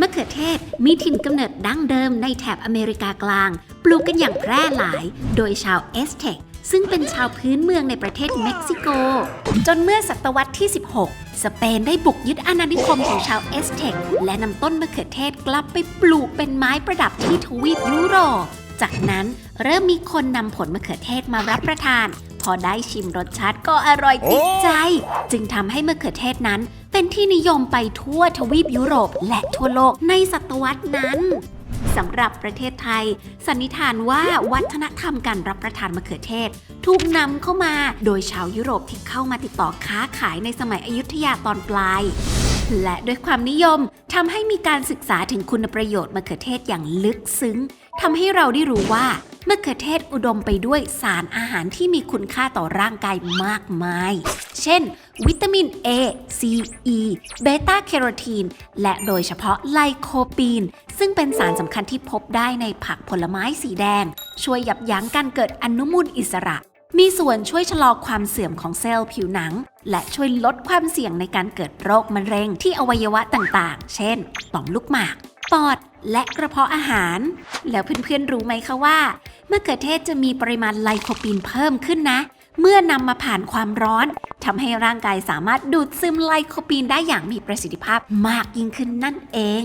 มะเขือเทศมีถิ่นกำเนิดดั้งเดิมในแถบอเมริกากลาง ปลูกกันอย่างแพร่หลาย โดยชาวเอสเท็กซึ่งเป็นชาวพื้นเมืองในประเทศเม็กซิโก จนเมื่อศตวรรษที่ 16 สเปนได้บุกยึดอาณานิคมของชาวเอสเท็กและนำต้นมะเขือเทศกลับไปปลูกเป็นไม้ประดับที่ทวีปยุโรป จากนั้นเริ่มมีคนนำผลมะเขือเทศมารับประทาน พอได้ชิมรสชาติก็อร่อยติดใจ จึงทำให้มะเขือเทศนั้น เป็นที่นิยมไปทั่วทวีปยุโรปและทั่วโลกในศตวรรษนั้นสำหรับประเทศไทย สันนิษฐานว่าวัฒนธรรมการรับประทานมะเขือเทศ ถูกนำเข้ามาโดยชาวยุโรปที่เข้ามาติดต่อค้าขายในสมัยอยุธยาตอนปลาย และด้วยความนิยมทำให้มีการศึกษาถึงคุณประโยชน์มะเขือเทศอย่างลึกซึ้งทำให้เราได้รู้ว่า มะเขือเทศอุดมไปด้วยสารอาหารที่มีคุณค่าต่อร่างกายมากมาย เช่น วิตามิน A C E เบต้าแคโรทีน และโดยเฉพาะไลโคปีน ซึ่งเป็นสารสำคัญที่พบได้ในผักผลไม้สีแดง ช่วยยับยั้งการเกิดอนุมูลอิสระ มีส่วนช่วยชะลอความเสื่อมของเซลล์ผิวหนัง และช่วยลดความเสี่ยงในการเกิดโรคมะเร็งที่อวัยวะต่างๆ เช่น ต่อมลูกหมาก ปอด และกระเพาะอาหาร แล้วเพื่อนๆรู้ไหมคะว่ามะเขือเทศจะมีปริมาณไลโคปีนเพิ่มขึ้นนะ เมื่อนำมาผ่านความร้อนทำให้ร่างกายสามารถดูดซึมไลโคปีนได้อย่างมีประสิทธิภาพมากยิ่งขึ้นนั่นเอง